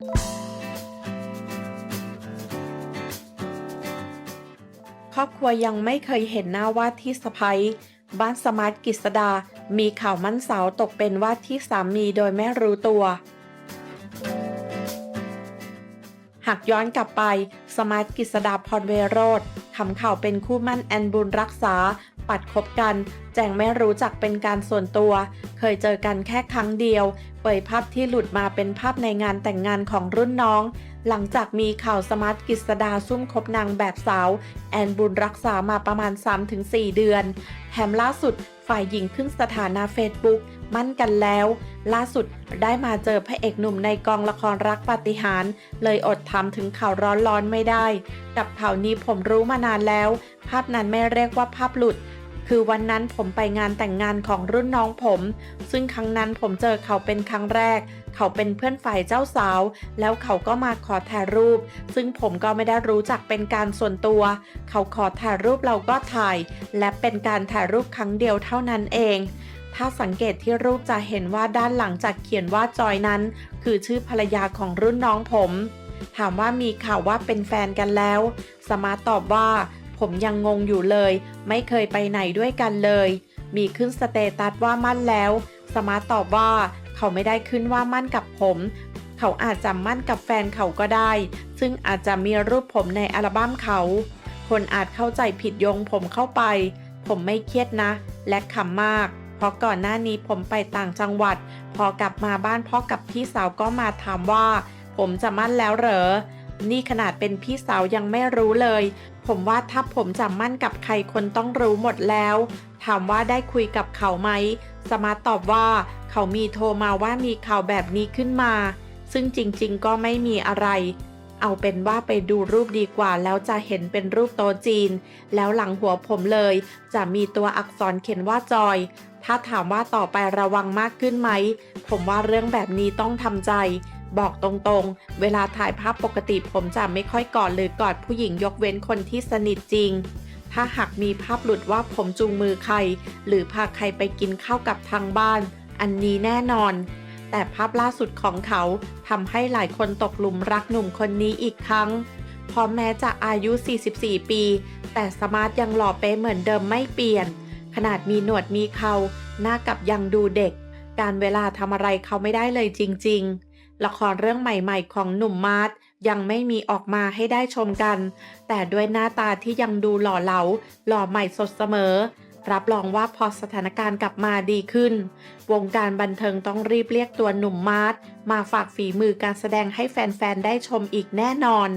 ครอบครัวยังไม่เคยเห็นหน้าว่าที่สะพ้ยบ้านสมาร์ทกิษดา มีข่าวมั่นสาวตกเป็นว่าที่สามีโดยไม่รู้ตัว หากย้อนกลับไป สมาร์ทกิษดาพรเวโรธทำข่าวเป็นคู่มั่นแอนบุญรักษา ปัดคบกัน แจงไม่รู้จักเป็นการส่วนตัว เคยเจอกันแค่ครั้งเดียวเผยภาพที่หลุดมาเป็นภาพในงานแต่งงานของรุ่นน้อง หลังจากมีข่าวสมาร์ทกิษดาซุ่มคบนางแบบสาว แอนบุญรักษามาประมาณ 3-4 เดือน แถมล่าสุดฝ่ายหญิงขึ้นสถานะเฟซบุ๊กมั่นกันแล้ว ล่าสุดได้มาเจอพระเอกหนุ่มในกองละครรักปาฏิหาริย์เลยอดทำถึงข่าวร้อนๆไม่ได้ กับข่าวนี้ผมรู้มานานแล้ว ภาพนั้นไม่เรียกว่าภาพหลุด คือวันนั้นผมไปงานแต่งงานของรุ่นน้องผม ซึ่งครั้งนั้นผมเจอเขาเป็นครั้งแรก เขาเป็นเพื่อนฝ่ายเจ้าสาว แล้วเขาก็มาขอถ่ายรูป ซึ่งผมก็ไม่ได้รู้จักเป็นการส่วนตัว เขาขอถ่ายรูปเราก็ถ่าย และเป็นการถ่ายรูปครั้งเดียวเท่านั้นเอง ถ้าสังเกตที่รูปจะเห็นว่าด้านหลังจากเขียนว่าจอยนั้น คือชื่อภรรยาของรุ่นน้องผม ถามว่ามีข่าวว่าเป็นแฟนกันแล้ว สมาตอบว่า ผมยังงงอยู่เลย ไม่เคยไปไหนด้วยกันเลย มีขึ้นสเตตัสว่ามั่นแล้ว สมาร์ตตอบว่าเขาไม่ได้ขึ้นว่ามั่นกับผม เขาอาจจะมั่นกับแฟนเขาก็ได้ ซึ่งอาจจะมีรูปผมในอัลบั้มเขา คนอาจเข้าใจผิดโยงผมเข้าไป ผมไม่เครียดนะ และขำมาก เพราะก่อนหน้านี้ผมไปต่างจังหวัด พอกลับมาบ้านพ่อกับพี่สาวก็มาถามว่า ผมจะมั่นแล้วเหรอนี่ขนาดเป็นพี่สาวยังไม่รู้เลย ผมว่าถ้าผมจะมั่นกับใครคนต้องรู้หมดแล้ว ถามว่าได้คุยกับเขาไหม สมาตอบว่าเขามีโทรมาว่ามีข่าวแบบนี้ขึ้นมา ซึ่งจริงๆ ก็ไม่มีอะไร เอาเป็นว่าไปดูรูปดีกว่าแล้วจะเห็นเป็นรูปโตจีน แล้วหลังหัวผมเลย จะมีตัวอักษรเขียนว่าจอย ถ้าถามว่าต่อไประวังมากขึ้นไหม ผมว่าเรื่องแบบนี้ต้องทำใจ บอกตรงๆ เวลาถ่ายภาพปกติผมจะไม่ค่อยกอดหรือกอดผู้หญิงยกเว้นคนที่สนิทจริง ถ้าหากมีภาพหลุดว่าผมจูงมือใคร หรือพาใครไปกินข้าวกับทางบ้าน อันนี้แน่นอน แต่ภาพล่าสุดของเขาทำให้หลายคนตกหลุมรักหนุ่มคนนี้อีกครั้งเพราะแม้จะอายุ 44 ปี แต่สมาร์ทยังหล่อเป๊ะเหมือนเดิมไม่เปลี่ยน ขนาดมีหนวดมีเขา หน้ากับยังดูเด็ก การเวลาทำอะไรเขาไม่ได้เลยจริง ๆ ละครเรื่องใหม่ๆ ของหนุ่มมาร์ทยังไม่มีออกมาให้ได้ชมกัน แต่ด้วยหน้าตาที่ยังดูหล่อเหลา หล่อใหม่สดเสมอ รับรองว่าพอสถานการณ์กลับมาดีขึ้น วงการบันเทิงต้องรีบเรียกตัวหนุ่มมาร์ทมาฝากฝีมือการแสดงให้แฟนๆ ได้ชมอีกแน่นอน